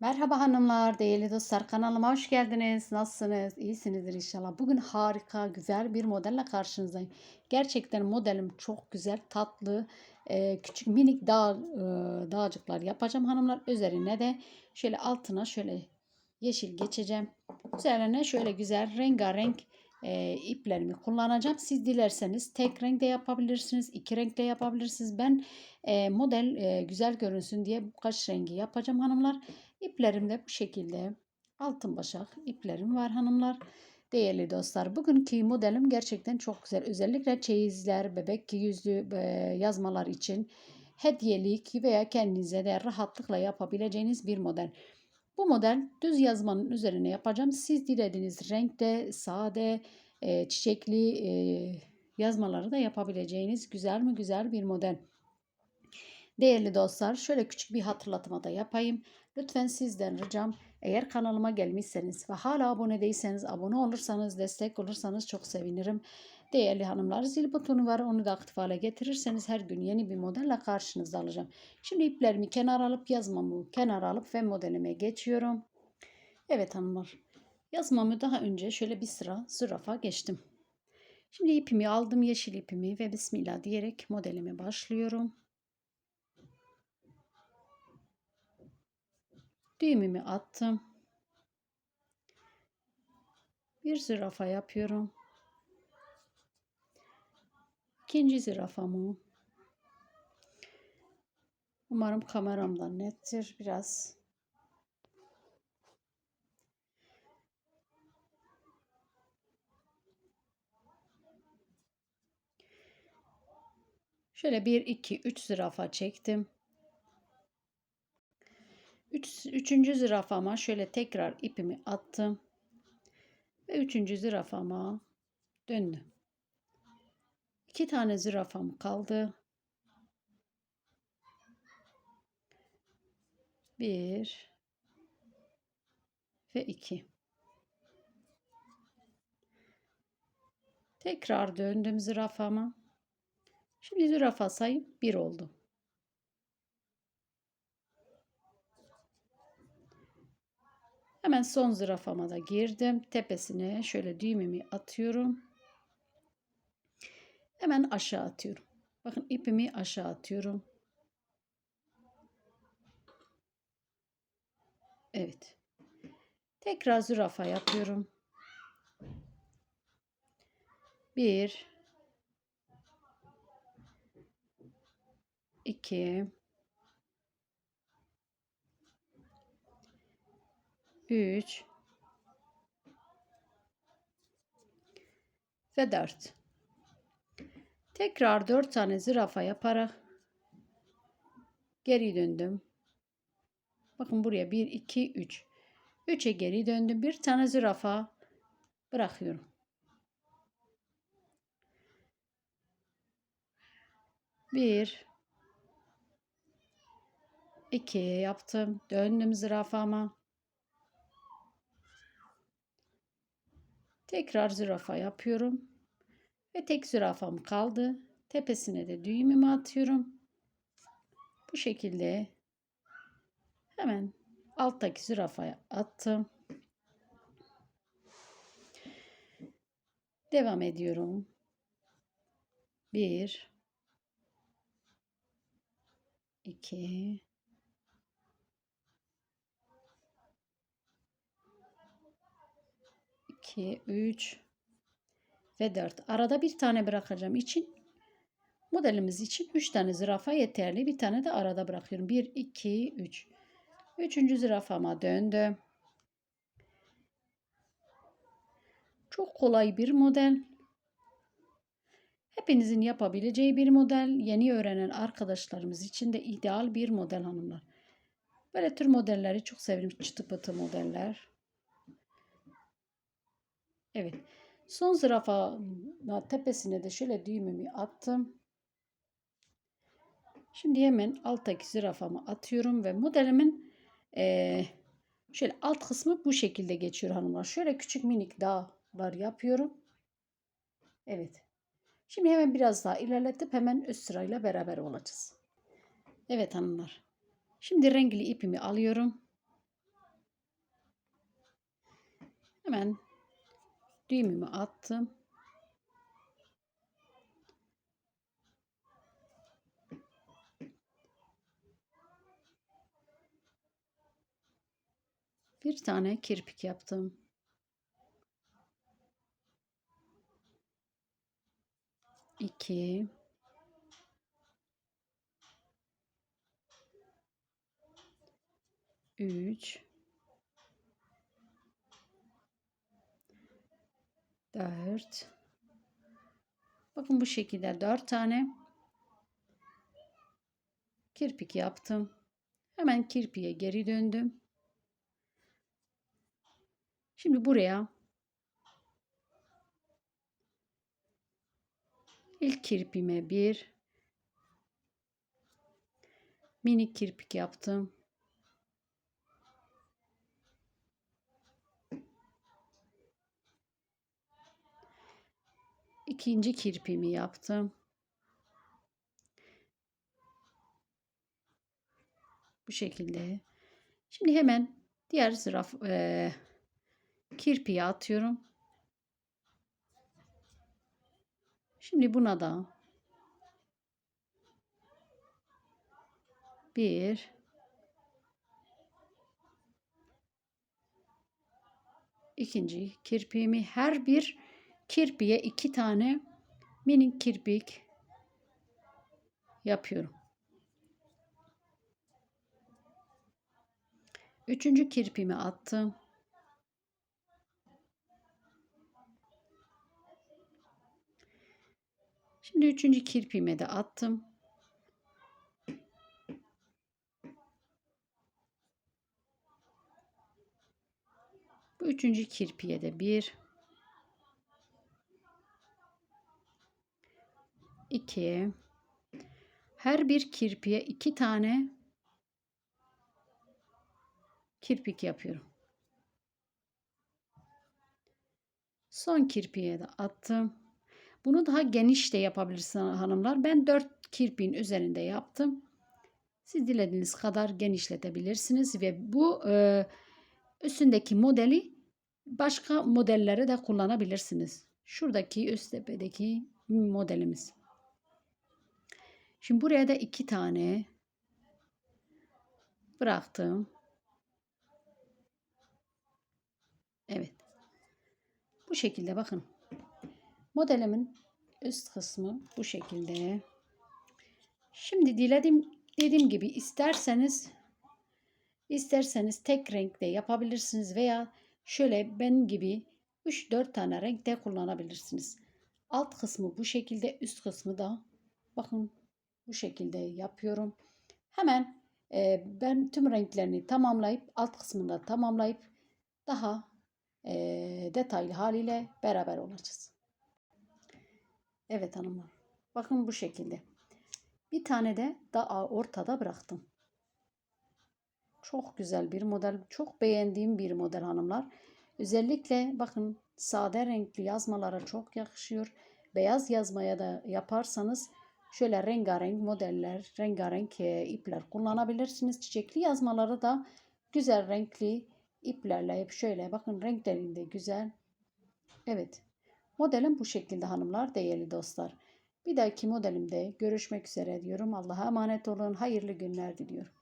Merhaba hanımlar, değerli dostlar kanalıma hoş geldiniz. Nasılsınız? İyisinizdir inşallah. Bugün harika, güzel bir modelle karşınızdayım. Gerçekten modelim çok güzel, tatlı, küçük minik dağ, dağcıklar yapacağım hanımlar. Üzerine de şöyle altına şöyle yeşil geçeceğim. Üzerine şöyle güzel rengarenk e, iplerimi kullanacağım. Siz dilerseniz tek renk de yapabilirsiniz, iki renk de yapabilirsiniz. Ben e, model e, güzel görünsün diye birkaç rengi yapacağım hanımlar. İplerim de bu şekilde altın başak iplerim var hanımlar. Değerli dostlar bugünkü modelim gerçekten çok güzel. Özellikle çeyizler, bebek yüzlü e, yazmalar için hediyelik veya kendinize de rahatlıkla yapabileceğiniz bir model. Bu model düz yazmanın üzerine yapacağım. Siz dilediğiniz renkte, sade, e, çiçekli e, yazmaları da yapabileceğiniz güzel mi güzel bir model. Değerli dostlar şöyle küçük bir hatırlatma da yapayım. Lütfen sizden ricam eğer kanalıma gelmişseniz ve hala abone değilseniz abone olursanız destek olursanız çok sevinirim. Değerli hanımlar zil butonu var onu da aktif hale getirirseniz her gün yeni bir modelle karşınızda alacağım. Şimdi iplerimi kenar alıp yazmamı kenar alıp ve modelime geçiyorum. Evet hanımlar yazmamı daha önce şöyle bir sıra zürafa geçtim. Şimdi ipimi aldım yeşil ipimi ve bismillah diyerek modelime başlıyorum. Düğümümü attım. Bir zürafa yapıyorum. İkinci zürafamı. Umarım kameramdan nettir. Biraz Şöyle 1 2 3 zürafa çektim. Üç, üçüncü zürafama şöyle tekrar ipimi attım. Ve üçüncü zürafama döndüm. İki tane zürafam kaldı. Bir ve iki. Tekrar döndüm zürafama. Şimdi zürafa sayım bir oldu. Hemen son zürafama da girdim. Tepesine şöyle düğümümü atıyorum. Hemen aşağı atıyorum. Bakın ipimi aşağı atıyorum. Evet. Tekrar zürafa yapıyorum. Bir, iki, 3 ve 4. Tekrar 4 tane zürafa yaparak geri döndüm. Bakın buraya 1 2 3. 3'e geri döndüm. Bir tane zürafa bırakıyorum. Bir, iki yaptım. Döndüm zürafama. Tekrar zürafa yapıyorum. Ve tek zürafam kaldı. Tepesine de düğümümü atıyorum. Bu şekilde hemen alttaki zürafaya attım. Devam ediyorum. Bir, iki, 2, 3 ve 4. Arada bir tane bırakacağım için modelimiz için 3 tane zürafa yeterli. Bir tane de arada bırakıyorum. 1, 2, 3. Üçüncü zürafama döndüm. Çok kolay bir model. Hepinizin yapabileceği bir model. Yeni öğrenen arkadaşlarımız için de ideal bir model hanımlar. Böyle tür modelleri çok severim. Çıtı pıtı modeller. Evet. Son zürafa tepesine de şöyle düğümümü attım. Şimdi hemen alttaki zürafamı atıyorum ve modelimin e, şöyle alt kısmı bu şekilde geçiyor hanımlar. Şöyle küçük minik dağlar yapıyorum. Evet. Şimdi hemen biraz daha ilerletip hemen üst sırayla beraber olacağız. Evet hanımlar. Şimdi renkli ipimi alıyorum. Hemen düğümümü attım. Bir tane kirpik yaptım. İki. Üç. Dört. Bakın bu şekilde dört tane kirpik yaptım. Hemen kirpiye geri döndüm. Şimdi buraya ilk kirpime bir minik kirpik yaptım. İkinci kirpimi yaptım. Bu şekilde. Şimdi hemen diğer zıraf e, kirpiği atıyorum. Şimdi buna da bir ikinci kirpiğimi her bir kirpiye iki tane minik kirpik yapıyorum. Üçüncü kirpimi attım. Şimdi üçüncü kirpime de attım. Bu üçüncü kirpiye de bir, iki, her bir kirpiye iki tane kirpik yapıyorum. Son kirpiye de attım. Bunu daha geniş de yapabilirsiniz hanımlar. Ben 4 kirpiğin üzerinde yaptım. Siz dilediğiniz kadar genişletebilirsiniz ve bu e, üstündeki modeli başka modellere de kullanabilirsiniz. Şuradaki üst tepedeki modelimiz. Şimdi buraya da iki tane bıraktım. Evet. Bu şekilde bakın. Modelimin üst kısmı bu şekilde. Şimdi dilediğim dediğim gibi isterseniz isterseniz tek renkte yapabilirsiniz veya şöyle ben gibi 3-4 tane renkte kullanabilirsiniz. Alt kısmı bu şekilde, üst kısmı da bakın bu şekilde yapıyorum. Hemen e, ben tüm renklerini tamamlayıp alt kısmında tamamlayıp daha e, detaylı haliyle beraber olacağız. Evet hanımlar. Bakın bu şekilde. Bir tane de daha ortada bıraktım. Çok güzel bir model. Çok beğendiğim bir model hanımlar. Özellikle bakın sade renkli yazmalara çok yakışıyor. Beyaz yazmaya da yaparsanız şöyle rengarenk modeller, rengarenk e, ipler kullanabilirsiniz. Çiçekli yazmaları da güzel renkli iplerle hep şöyle bakın renklerinde güzel. Evet. Modelim bu şekilde hanımlar, değerli dostlar. Bir dahaki modelimde görüşmek üzere diyorum. Allah'a emanet olun. Hayırlı günler diliyorum.